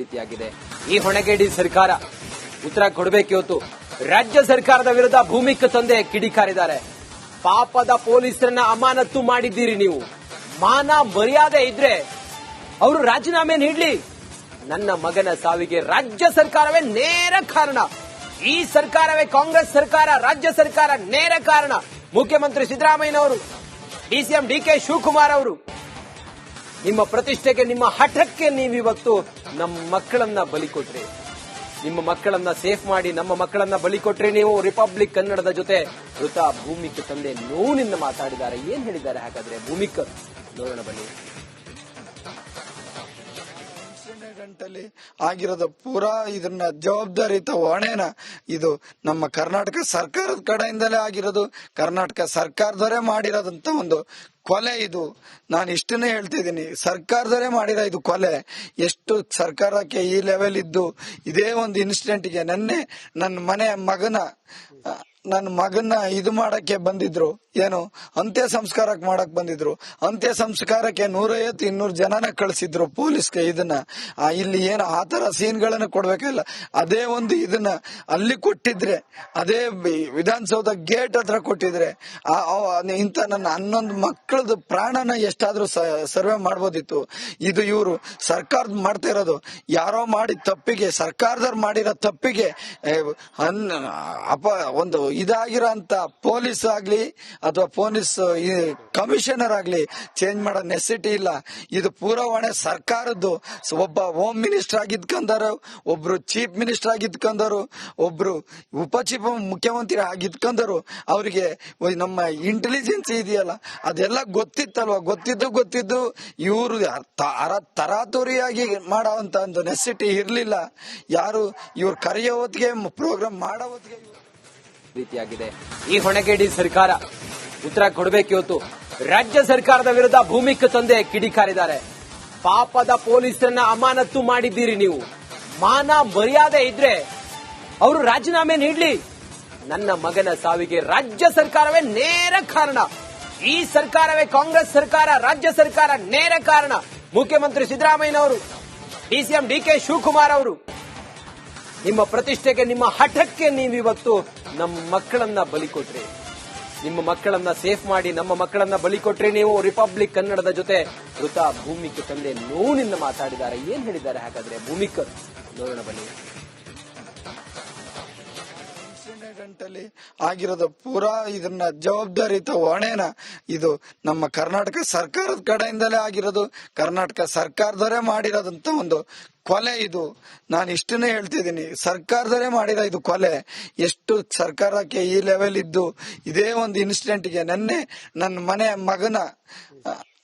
ರೀತಿಯಾಗಿದೆ. ಈ ಹೊಣೆಗೇಡಿ ಸರ್ಕಾರ ಉತ್ತರ ಕೊಡಬೇಕಿವತ್ತು ರಾಜ್ಯ ಸರ್ಕಾರದ ವಿರುದ್ಧ ಭೂಮಿಕ ತಂದೆ ಕಿಡಿಕಾರಿದ್ದಾರೆ. ಪಾಪದ ಪೊಲೀಸರನ್ನ ಅಮಾನತ್ತು ಮಾಡಿದ್ದೀರಿ ನೀವು. ಮಾನ ಮರ್ಯಾದೆ ಇದ್ರೆ ಅವರು ರಾಜೀನಾಮೆ ನೀಡಲಿ. ನನ್ನ ಮಗನ ಸಾವಿಗೆ ರಾಜ್ಯ ಸರ್ಕಾರವೇ ನೇರ ಕಾರಣ. ಈ ಸರ್ಕಾರವೇ ಕಾಂಗ್ರೆಸ್ ಸರ್ಕಾರ, ರಾಜ್ಯ ಸರ್ಕಾರ ನೇರ ಕಾರಣ. ಮುಖ್ಯಮಂತ್ರಿ ಸಿದ್ದರಾಮಯ್ಯನವರು ಡಿಸಿಎಂ ಡಿ ಕೆ ಶಿವಕುಮಾರ್ ಅವರು ನಿಮ್ಮ ಪ್ರತಿಷ್ಠೆಗೆ, ನಿಮ್ಮ ಹಠಕ್ಕೆ ನೀವಿವತ್ತು ನಮ್ಮ ಮಕ್ಕಳನ್ನ ಬಲಿ ಕೊಟ್ರಿ. ನಿಮ್ಮ ಮಕ್ಕಳನ್ನ ಸೇಫ್ ಮಾಡಿ, ನಮ್ಮ ಮಕ್ಕಳನ್ನ ಬಲಿ ಕೊಟ್ರಿ ನೀವು. ರಿಪಬ್ಲಿಕ್ ಕನ್ನಡದ ಜೊತೆ ಮೃತ ಭೂಮಿಕ್ ತಂದೆ ನೋವಿನಿಂದ ಮಾತಾಡಿದ್ದಾರೆ. ಏನ್ ಹೇಳಿದ್ದಾರೆ? ಹಾಗಾದ್ರೆ ಭೂಮಿಕ್, ನೋಡೋಣ ಬನ್ನಿ. ಗಂಟಲ್ಲಿ ಆಗಿರೋದು ಪೂರಾ ಇದನ್ನ ಜವಾಬ್ದಾರಿತ ಹೊಣೆನ ಇದು ನಮ್ಮ ಕರ್ನಾಟಕ ಸರ್ಕಾರದ ಕಡೆಯಿಂದಲೇ ಆಗಿರೋದು. ಕರ್ನಾಟಕ ಸರ್ಕಾರದವರೇ ಮಾಡಿರೋದಂತ ಒಂದು ಕೊಲೆ ಇದು. ನಾನು ಇಷ್ಟನ್ನೇ ಹೇಳ್ತಿದ್ದೀನಿ. ಸರ್ಕಾರದವರೇ ಮಾಡಿದ ಇದು ಕೊಲೆ. ಎಷ್ಟು ಸರ್ಕಾರಕ್ಕೆ ಈ ಲೆವೆಲ್ ಇದ್ದು, ಇದೇ ಒಂದು ಇನ್ಸಿಡೆಂಟ್ಗೆ ನೆನ್ನೆ ನನ್ನ ಮನೆ ಮಗನ ನನ್ನ ಮಗನ್ನ ಇದು ಮಾಡಕ್ಕೆ ಬಂದಿದ್ರು. ಏನು? ಅಂತ್ಯ ಸಂಸ್ಕಾರಕ್ಕೆ ಮಾಡಕ್ ಬಂದಿದ್ರು. ಅಂತ್ಯ ಸಂಸ್ಕಾರಕ್ಕೆ ನೂರೈವತ್ತು ಇನ್ನೂರು ಜನನ ಕಳಿಸಿದ್ರು ಪೊಲೀಸ್ಗೆ ಇದನ್ನ. ಇಲ್ಲಿ ಏನು ಆ ತರ ಸೀನ್ಗಳನ್ನ ಕೊಡ್ಬೇಕಲ್ಲ ಅದೇ ಒಂದು ಇದನ್ನ ಅಲ್ಲಿ ಕೊಟ್ಟಿದ್ರೆ, ಅದೇ ವಿಧಾನಸೌಧ ಗೇಟ್ ಹತ್ರ ಕೊಟ್ಟಿದ್ರೆ ಇಂಥ ನನ್ನ ಹನ್ನೊಂದು ಮಕ್ಕಳದ ಪ್ರಾಣನ ಎಷ್ಟಾದ್ರೂ ಸರ್ವೆ ಮಾಡ್ಬೋದಿತ್ತು. ಇದು ಇವರು ಸರ್ಕಾರದ ಮಾಡ್ತಾ ಇರೋದು. ಯಾರೋ ಮಾಡಿದ ತಪ್ಪಿಗೆ, ಸರ್ಕಾರದವ್ರು ಮಾಡಿರೋ ತಪ್ಪಿಗೆ ಅಪ, ಒಂದು ಇದಾಗಿರೋ ಅಂತ ಪೊಲೀಸ್ ಆಗ್ಲಿ ಅಥವಾ ಪೊಲೀಸ್ ಕಮಿಷನರ್ ಆಗ್ಲಿ ಚೇಂಜ್ ಮಾಡೋ ನೆಸಿಟಿ ಇಲ್ಲ. ಇದು ಪೂರಾ ಹೊಣೆ ಸರ್ಕಾರದ್ದು ಒಬ್ಬ ಹೋಮ್ ಮಿನಿಸ್ಟರ್ ಆಗಿದ್ಕೊಂಡರು ಒಬ್ರು ಚೀಫ್ ಮಿನಿಸ್ಟರ್ ಆಗಿದ್ಕೊಂಡರು ಒಬ್ರು ಉಪ ಮುಖ್ಯಮಂತ್ರಿ ಆಗಿದ್ಕೊಂಡರು ಅವರಿಗೆ ನಮ್ಮ ಇಂಟೆಲಿಜೆನ್ಸ್ ಇದೆಯಲ್ಲ, ಅದೆಲ್ಲ ಗೊತ್ತಿತ್ತಲ್ವ? ಗೊತ್ತಿದ್ದು ಗೊತ್ತಿದ್ದು ಇವರು ತರಾತುರಿಯಾಗಿ ಮಾಡೋ ಅಂತ ಒಂದು ನೆಸಿಟಿ ಇರಲಿಲ್ಲ. ಯಾರು ಇವ್ರು ಕರೆಯೋ ಹೊತ್ತಿಗೆ ಪ್ರೋಗ್ರಾಮ್ ಮಾಡೋ ಹೊತ್ತಿಗೆ ರೀತಿಯಾಗಿದೆ. ಈ ಹೊಣೆಗೇಡಿ ಸರ್ಕಾರ ಉತ್ತರ ಕೊಡಬೇಕಿವತ್ತು ರಾಜ್ಯ ಸರ್ಕಾರದ ವಿರುದ್ಧ ಭೂಮಿಕ ತಂದೆ ಕಿಡಿಕಾರಿದ್ದಾರೆ ಪಾಪದ ಪೊಲೀಸರನ್ನ ಅಮಾನತ್ತು ಮಾಡಿದ್ದೀರಿ ನೀವು. ಮಾನ ಮರ್ಯಾದೆ ಇದ್ರೆ ಅವರು ರಾಜೀನಾಮೆ ನೀಡಲಿ. ನನ್ನ ಮಗನ ಸಾವಿಗೆ ರಾಜ್ಯ ಸರ್ಕಾರವೇ ನೇರ ಕಾರಣ. ಈ ಸರ್ಕಾರವೇ ಕಾಂಗ್ರೆಸ್ ಸರ್ಕಾರ, ರಾಜ್ಯ ಸರ್ಕಾರ ನೇರ ಕಾರಣ. ಮುಖ್ಯಮಂತ್ರಿ ಸಿದ್ದರಾಮಯ್ಯನವರು ಡಿಸಿಎಂ ಡಿ ಕೆ ಶಿವಕುಮಾರ್ ಅವರು, ನಿಮ್ಮ ಪ್ರತಿಷ್ಠೆಗೆ ನಿಮ್ಮ ಹಠಕ್ಕೆ ನೀವಿವತ್ತು ನಮ್ಮ ಮಕ್ಕಳನ್ನ ಬಲಿ ಕೊಟ್ರಿ. ನಿಮ್ಮ ಮಕ್ಕಳನ್ನ ಸೇಫ್ ಮಾಡಿ ನಮ್ಮ ಮಕ್ಕಳನ್ನ ಬಲಿ ಕೊಟ್ರಿ ನೀವು. ರಿಪಬ್ಲಿಕ್ ಕನ್ನಡದ ಜೊತೆ ಮೃತ ಭೂಮಿಕ್ ತಂದೆ ನೋವಿನಿಂದ ಮಾತಾಡಿದ್ದಾರೆ. ಏನ್ ಹೇಳಿದ್ದಾರೆ ಹಾಗಾದ್ರೆ ಭೂಮಿಕ್? ನೋಡೋಣ ಬನ್ನಿ. ಗಂಟಲ್ಲಿ ಆಗಿರೋದು ಪೂರಾ ಇದನ್ನ ಜವಾಬ್ದಾರಿತ ಹೊಣೆನ ಇದು ನಮ್ಮ ಕರ್ನಾಟಕ ಸರ್ಕಾರದ ಕಡೆಯಿಂದಲೇ ಆಗಿರೋದು. ಕರ್ನಾಟಕ ಸರ್ಕಾರದವರೇ ಮಾಡಿರೋದಂತ ಒಂದು ಕೊಲೆ ಇದು. ನಾನು ಇಷ್ಟನ್ನೇ ಹೇಳ್ತಿದ್ದೀನಿ. ಸರ್ಕಾರದವರೇ ಮಾಡಿದ ಇದು ಕೊಲೆ. ಎಷ್ಟು ಸರ್ಕಾರಕ್ಕೆ ಈ ಲೆವೆಲ್ ಇದ್ದು, ಇದೇ ಒಂದು ಇನ್ಸಿಡೆಂಟ್ಗೆ ನೆನ್ನೆ ನನ್ನ ಮನೆ ಮಗನ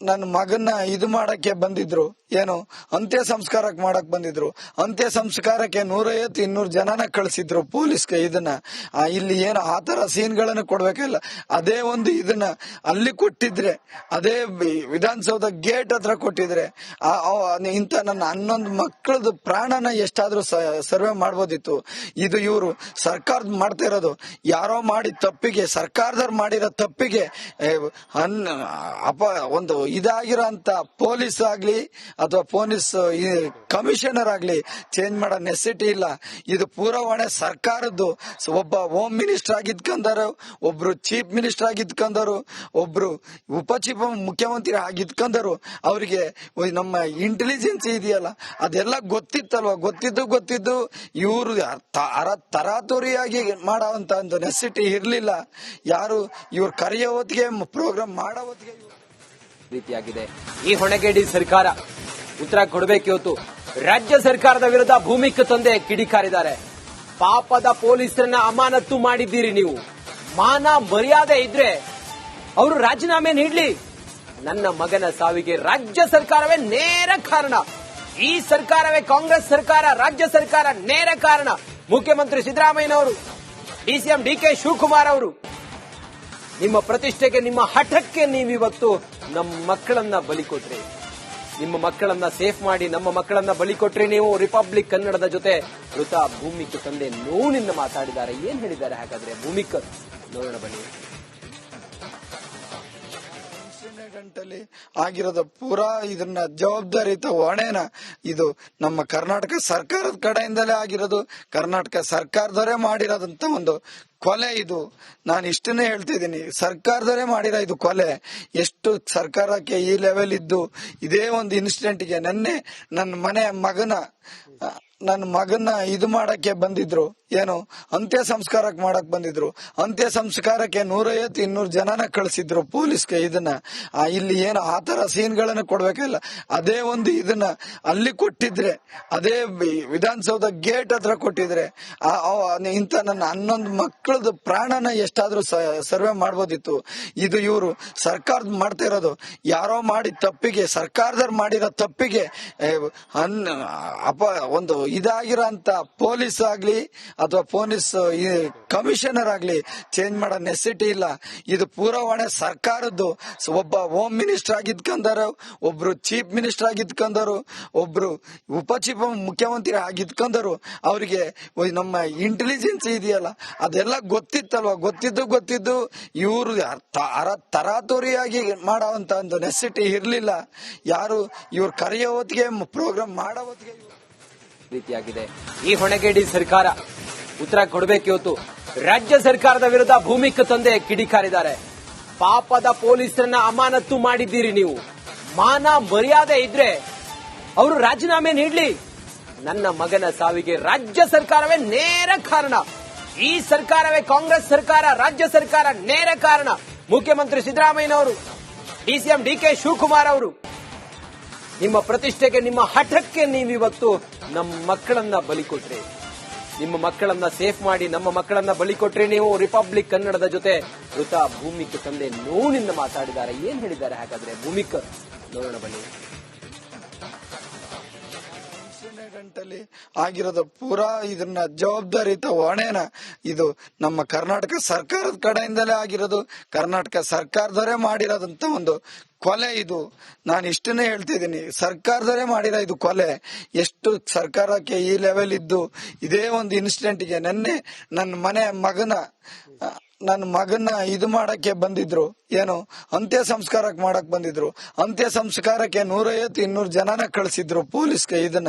ನನ್ನ ಮಗನ್ನ ಇದು ಮಾಡಕ್ಕೆ ಬಂದಿದ್ರು. ಏನು? ಅಂತ್ಯ ಸಂಸ್ಕಾರಕ್ಕೆ ಮಾಡಕ್ ಬಂದಿದ್ರು. ಅಂತ್ಯ ಸಂಸ್ಕಾರಕ್ಕೆ ನೂರೈವತ್ತು ಇನ್ನೂರು ಜನನ ಕಳಿಸಿದ್ರು ಪೊಲೀಸ್ಗೆ ಇದನ್ನ. ಇಲ್ಲಿ ಏನು ಆ ತರ ಸೀನ್ಗಳನ್ನು ಕೊಡ್ಬೇಕಲ್ಲ ಅದೇ ಒಂದು ಇದನ್ನ ಅಲ್ಲಿ ಕೊಟ್ಟಿದ್ರೆ, ಅದೇ ವಿಧಾನಸೌಧ ಗೇಟ್ ಹತ್ರ ಕೊಟ್ಟಿದ್ರೆ ಇಂಥ ನನ್ನ ಹನ್ನೊಂದು ಮಕ್ಕಳದು ಪ್ರಾಣನ ಎಷ್ಟಾದ್ರೂ ಸರ್ವೆ ಮಾಡ್ಬೋದಿತ್ತು. ಇದು ಇವರು ಸರ್ಕಾರದ ಮಾಡ್ತಾ ಇರೋದು. ಯಾರೋ ಮಾಡಿದ ತಪ್ಪಿಗೆ, ಸರ್ಕಾರದವ್ರು ಮಾಡಿರೋ ತಪ್ಪಿಗೆ ಅಪ, ಒಂದು ಇದಾಗಿರೋ ಅಂತ ಪೊಲೀಸ್ ಆಗ್ಲಿ ಅಥವಾ ಪೊಲೀಸ್ ಕಮಿಷನರ್ ಆಗ್ಲಿ ಚೇಂಜ್ ಮಾಡೋ ನೆಸಿಟಿ ಇಲ್ಲ. ಇದು ಪೂರಾ ಹೊಣೆ ಸರ್ಕಾರದ್ದು ಒಬ್ಬ ಹೋಮ್ ಮಿನಿಸ್ಟರ್ ಆಗಿದ್ಕೊಂಡರು ಒಬ್ರು ಚೀಫ್ ಮಿನಿಸ್ಟರ್ ಆಗಿದ್ಕೊಂಡರು ಒಬ್ರು ಉಪ ಚೀಫ್ ಮುಖ್ಯಮಂತ್ರಿ ಆಗಿದ್ಕೊಂಡರು ಅವರಿಗೆ ನಮ್ಮ ಇಂಟೆಲಿಜೆನ್ಸ್ ಇದೆಯಲ್ಲ, ಅದೆಲ್ಲ ಗೊತ್ತಿತ್ತಲ್ವ? ಗೊತ್ತಿದ್ದು ಗೊತ್ತಿದ್ದು ಇವರು ತರಾತುರಿಯಾಗಿ ಮಾಡೋ ಅಂತ ಒಂದು ನೆಸಿಟಿ ಇರ್ಲಿಲ್ಲ. ಯಾರು ಇವ್ರು ಕರೆಯೋ ಹೊತ್ತಿಗೆ ಪ್ರೋಗ್ರಾಮ್ ಮಾಡೋ ಹೊತ್ತಿಗೆ ರೀತಿಯಾಗಿದೆ. ಈ ಹೊಣೆಗೇಡಿ ಸರ್ಕಾರ ಉತ್ತರ ಕೊಡಬೇಕಿವತ್ತು ರಾಜ್ಯ ಸರ್ಕಾರದ ವಿರುದ್ಧ ಭೂಮಿಕ ತಂದೆ ಕಿಡಿಕಾರಿದ್ದಾರೆ. ಪಾಪದ ಪೊಲೀಸರನ್ನ ಅಮಾನತ್ತು ಮಾಡಿದ್ದೀರಿ ನೀವು. ಮಾನ ಮರ್ಯಾದೆ ಇದ್ರೆ ಅವರು ರಾಜೀನಾಮೆ ನೀಡ್ಲಿ. ನನ್ನ ಮಗನ ಸಾವಿಗೆ ರಾಜ್ಯ ಸರ್ಕಾರವೇ ನೇರ ಕಾರಣ. ಈ ಸರ್ಕಾರವೇ ಕಾಂಗ್ರೆಸ್ ಸರ್ಕಾರ, ರಾಜ್ಯ ಸರ್ಕಾರ ನೇರ ಕಾರಣ. ಮುಖ್ಯಮಂತ್ರಿ ಸಿದ್ದರಾಮಯ್ಯನವರು ಡಿಸಿಎಂ ಡಿ ಕೆ ಶಿವಕುಮಾರ್ ಅವರು, ನಿಮ್ಮ ಪ್ರತಿಷ್ಠೆಗೆ ನಿಮ್ಮ ಹಠಕ್ಕೆ ನೀವಿವತ್ತು ನಮ್ಮ ಮಕ್ಕಳನ್ನ ಬಲಿ ಕೊಟ್ರಿ. ನಿಮ್ಮ ಮಕ್ಕಳನ್ನ ಸೇಫ್ ಮಾಡಿ ನಮ್ಮ ಮಕ್ಕಳನ್ನ ಬಲಿ ಕೊಟ್ರಿ ನೀವು ರಿಪಬ್ಲಿಕ್ ಕನ್ನಡದ ಜೊತೆ. ಮೃತ ಭೂಮಿಕ್ ತಂದೆ ನೋವಿನಿಂದ ಮಾತಾಡಿದ್ದಾರೆ. ಏನ್ ಹೇಳಿದ್ದಾರೆ ಹಾಗಾದ್ರೆ ಭೂಮಿಕ್ ನೋಡೋಣ ಬನ್ನಿ. ಗಂಟಲಿ ಆಗಿರೋದು ಪೂರಾ ಇದನ್ನ ಜವಾಬ್ದಾರಿತ ಹೊಣೆನ ಇದು ನಮ್ಮ ಕರ್ನಾಟಕ ಸರ್ಕಾರದ ಕಡೆಯಿಂದಲೇ ಆಗಿರೋದು. ಕರ್ನಾಟಕ ಸರ್ಕಾರದವರೇ ಮಾಡಿರೋದಂತ ಒಂದು ಕೊಲೆ ಇದು. ನಾನು ಇಷ್ಟನ್ನೇ ಹೇಳ್ತಿದ್ದೀನಿ ಸರ್ಕಾರದವರೇ ಮಾಡಿರೋ ಇದು ಕೊಲೆ. ಎಷ್ಟು ಸರ್ಕಾರಕ್ಕೆ ಈ ಲೆವೆಲ್ ಇದ್ದು ಇದೇ ಒಂದು ಇನ್ಸಿಡೆಂಟ್ಗೆ ನೆನ್ನೆ ನನ್ನ ಮನೆ ಮಗನ ನನ್ನ ಮಗನ್ನ ಇದು ಮಾಡಕ್ಕೆ ಬಂದಿದ್ರು. ಏನು? ಅಂತ್ಯ ಸಂಸ್ಕಾರಕ್ಕೆ ಮಾಡಕ್ ಬಂದಿದ್ರು. ಅಂತ್ಯ ಸಂಸ್ಕಾರಕ್ಕೆ ನೂರೈವತ್ತು ಇನ್ನೂರು ಜನನ ಕಳಿಸಿದ್ರು ಪೊಲೀಸ್ಗೆ ಇದನ್ನ. ಇಲ್ಲಿ ಏನು ಆ ತರ ಸೀನ್ಗಳನ್ನ ಕೊಡ್ಬೇಕಿಲ್ಲ ಅದೇ ಒಂದು ಇದನ್ನ ಅಲ್ಲಿ ಕೊಟ್ಟಿದ್ರೆ, ಅದೇ ವಿಧಾನಸೌಧ ಗೇಟ್ ಹತ್ರ ಕೊಟ್ಟಿದ್ರೆ ಇಂಥ ನನ್ನ ಹನ್ನೊಂದು ಮಕ್ಕಳದ ಪ್ರಾಣನ ಎಷ್ಟಾದ್ರೂ ಸರ್ವೆ ಮಾಡ್ಬೋದಿತ್ತು. ಇದು ಇವರು ಸರ್ಕಾರದ ಮಾಡ್ತಾ ಇರೋದು. ಯಾರೋ ಮಾಡಿ ತಪ್ಪಿಗೆ, ಸರ್ಕಾರದವ್ರು ಮಾಡಿದ ತಪ್ಪಿಗೆ ಅಪ, ಒಂದು ಇದಾಗಿರೋ ಅಂತ ಪೊಲೀಸ್ ಆಗ್ಲಿ ಅಥವಾ ಪೊಲೀಸ್ ಕಮಿಷನರ್ ಆಗ್ಲಿ ಚೇಂಜ್ ಮಾಡೋ ನೆಸಿಟಿ ಇಲ್ಲ. ಇದು ಪೂರಾ ಹೊಣೆ ಸರ್ಕಾರದ್ದು ಒಬ್ಬ ಹೋಮ್ ಮಿನಿಸ್ಟರ್ ಆಗಿದ್ಕಂದರು, ಒಬ್ರು ಚೀಫ್ ಮಿನಿಸ್ಟರ್ ಆಗಿದ್ಕಂದರು, ಒಬ್ರು ಉಪ ಮುಖ್ಯಮಂತ್ರಿ ಆಗಿದ್ಕಂದರು, ಅವರಿಗೆ ನಮ್ಮ ಇಂಟೆಲಿಜೆನ್ಸ್ ಇದೆಯಲ್ಲ, ಅದೆಲ್ಲ ಗೊತ್ತಿತ್ತಲ್ವ? ಗೊತ್ತಿದ್ದು ಗೊತ್ತಿದ್ದು ಇವರು ತರಾತುರಿಯಾಗಿ ಮಾಡುವಂತ ಒಂದು ನೆಸಿಟಿ ಇರಲಿಲ್ಲ. ಯಾರು ಇವ್ರು ಕರೆಯೋ ಹೊತ್ತಿಗೆ ಪ್ರೋಗ್ರಾಮ್ ಮಾಡೋ ಹೊತ್ತಿಗೆ ರೀತಿಯಾಗಿದೆ. ಈ ಹೊಣೆಗೇಡಿ ಸರ್ಕಾರ ಉತ್ತರ ಕೊಡಬೇಕು ಇವತ್ತು. ರಾಜ್ಯ ಸರ್ಕಾರದ ವಿರುದ್ಧ ಭೂಮಿಕ ತಂದೆ ಕಿಡಿಕಾರಿದ್ದಾರೆ. ಪಾಪದ ಪೊಲೀಸರನ್ನ ಅಮಾನತ್ತು ಮಾಡಿದ್ದೀರಿ ನೀವು. ಮಾನ ಮರ್ಯಾದೆ ಇದ್ರೆ ಅವರು ರಾಜೀನಾಮೆ ನೀಡಲಿ. ನನ್ನ ಮಗನ ಸಾವಿಗೆ ರಾಜ್ಯ ಸರ್ಕಾರವೇ ನೇರ ಕಾರಣ. ಈ ಸರ್ಕಾರವೇ ಕಾಂಗ್ರೆಸ್ ಸರ್ಕಾರ, ರಾಜ್ಯ ಸರ್ಕಾರ ನೇರ ಕಾರಣ. ಮುಖ್ಯಮಂತ್ರಿ ಸಿದ್ದರಾಮಯ್ಯನವರು ಡಿಸಿಎಂ ಡಿ ಕೆ ಶಿವಕುಮಾರ್ ಅವರು. ನಿಮ್ಮ ಪ್ರತಿಷ್ಠೆಗೆ, ನಿಮ್ಮ ಹಠಕ್ಕೆ ನೀವಿವತ್ತು ನಮ್ಮ ಮಕ್ಕಳನ್ನ ಬಲಿ ಕೊಟ್ರಿ. ನಿಮ್ಮ ಮಕ್ಕಳನ್ನ ಸೇಫ್ ಮಾಡಿ, ನಮ್ಮ ಮಕ್ಕಳನ್ನ ಬಲಿ ಕೊಟ್ರಿ ನೀವು. ರಿಪಬ್ಲಿಕ್ ಕನ್ನಡದ ಜೊತೆ ಮೃತ ಭೂಮಿಕ್ ತಂದೆ ನೋವಿನಿಂದ ಮಾತಾಡಿದ್ದಾರೆ. ಏನ್ ಹೇಳಿದ್ದಾರೆ? ಹಾಗಾದ್ರೆ ಭೂಮಿಕ್, ನೋಡೋಣ ಬನ್ನಿ. ಗಂಟಲಿ ಆಗಿರೋದು ಪೂರಾ ಇದನ್ನ ಜವಾಬ್ದಾರಿತ ಹೊಣೆನ ಇದು ನಮ್ಮ ಕರ್ನಾಟಕ ಸರ್ಕಾರದ ಕಡೆಯಿಂದಲೇ ಆಗಿರೋದು. ಕರ್ನಾಟಕ ಸರ್ಕಾರದವರೇ ಮಾಡಿರೋದಂತ ಒಂದು ಕೊಲೆ ಇದು. ನಾನು ಇಷ್ಟನ್ನೇ ಹೇಳ್ತಿದ್ದೀನಿ ಸರ್ಕಾರದವರೇ ಮಾಡಿರೋ ಇದು ಕೊಲೆ. ಎಷ್ಟು ಸರ್ಕಾರಕ್ಕೆ ಈ ಲೆವೆಲ್ ಇದ್ದು ಇದೇ ಒಂದು ಇನ್ಸಿಡೆಂಟ್ಗೆ ನೆನ್ನೆ ನನ್ನ ಮನೆ ಮಗನ ನನ್ನ ಮಗನ್ನ ಇದು ಮಾಡಕ್ಕೆ ಬಂದಿದ್ರು. ಏನು? ಅಂತ್ಯ ಸಂಸ್ಕಾರಕ್ಕೆ ಮಾಡಕ್ ಬಂದಿದ್ರು. ಅಂತ್ಯ ಸಂಸ್ಕಾರಕ್ಕೆ ನೂರೈವತ್ತು ಇನ್ನೂರು ಜನನ ಕಳಿಸಿದ್ರು ಪೊಲೀಸ್ಗೆ ಇದನ್ನ.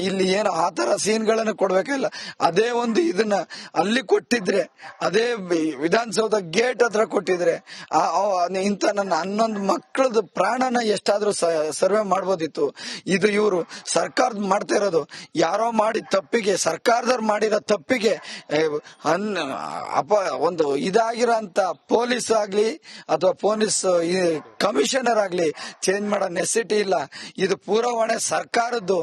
ಇಲ್ಲಿ ಏನು ಆ ತರ ಸೀನ್ಗಳನ್ನು ಕೊಡ್ಬೇಕಲ್ಲ ಅದೇ ಒಂದು ಇದನ್ನ ಅಲ್ಲಿ ಕೊಟ್ಟಿದ್ರೆ, ಅದೇ ವಿಧಾನಸೌಧ ಗೇಟ್ ಹತ್ರ ಕೊಟ್ಟಿದ್ರೆ ಇಂಥ ನನ್ನ ಹನ್ನೊಂದು ಮಕ್ಕಳದ ಪ್ರಾಣನ ಎಷ್ಟಾದ್ರೂ ಸರ್ವೆ ಮಾಡ್ಬೋದಿತ್ತು. ಇದು ಇವರು ಸರ್ಕಾರದ ಮಾಡ್ತಾ ಇರೋದು. ಯಾರೋ ಮಾಡಿದ ತಪ್ಪಿಗೆ, ಸರ್ಕಾರದವ್ರು ಮಾಡಿರೋ ತಪ್ಪಿಗೆ ಅಪ, ಒಂದು ಇದಾಗಿರೋ ಅಂತ ಪೊಲೀಸ್ ಆಗ್ಲಿ ಅಥವಾ ಪೊಲೀಸ್ ಕಮಿಷನರ್ ಆಗ್ಲಿ ಚೇಂಜ್ ಮಾಡೋ ನೆಸಿಟಿ ಇಲ್ಲ. ಇದು ಪೂರಾ ಹೊಣೆ ಸರ್ಕಾರದ್ದು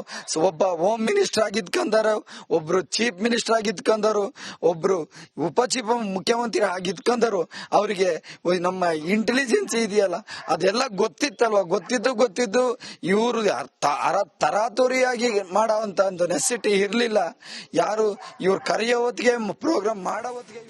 ಒಬ್ಬ ಹೋಮ್ ಮಿನಿಸ್ಟರ್ ಆಗಿದ್ಕಂದರು, ಒಬ್ರು ಚೀಫ್ ಮಿನಿಸ್ಟರ್ ಆಗಿದ್ಕಂದರು, ಒಬ್ರು ಉಪ ಮುಖ್ಯಮಂತ್ರಿ ಆಗಿದ್ಕೊಂಡರು ಅವರಿಗೆ ನಮ್ಮ ಇಂಟೆಲಿಜೆನ್ಸ್ ಇದೆಯಲ್ಲ, ಅದೆಲ್ಲ ಗೊತ್ತಿತ್ತಲ್ವ? ಗೊತ್ತಿದ್ದು ಗೊತ್ತಿದ್ದು ಇವರು ತರಾತುರಿಯಾಗಿ ಮಾಡೋವಂತ ಒಂದು ನೆಸಿಟಿ ಇರಲಿಲ್ಲ. ಯಾರು ಇವ್ರು ಕರೆಯೋ ಹೊತ್ತಿಗೆ ಪ್ರೋಗ್ರಾಮ್ ಮಾಡೋ ಹೊತ್ತಿಗೆ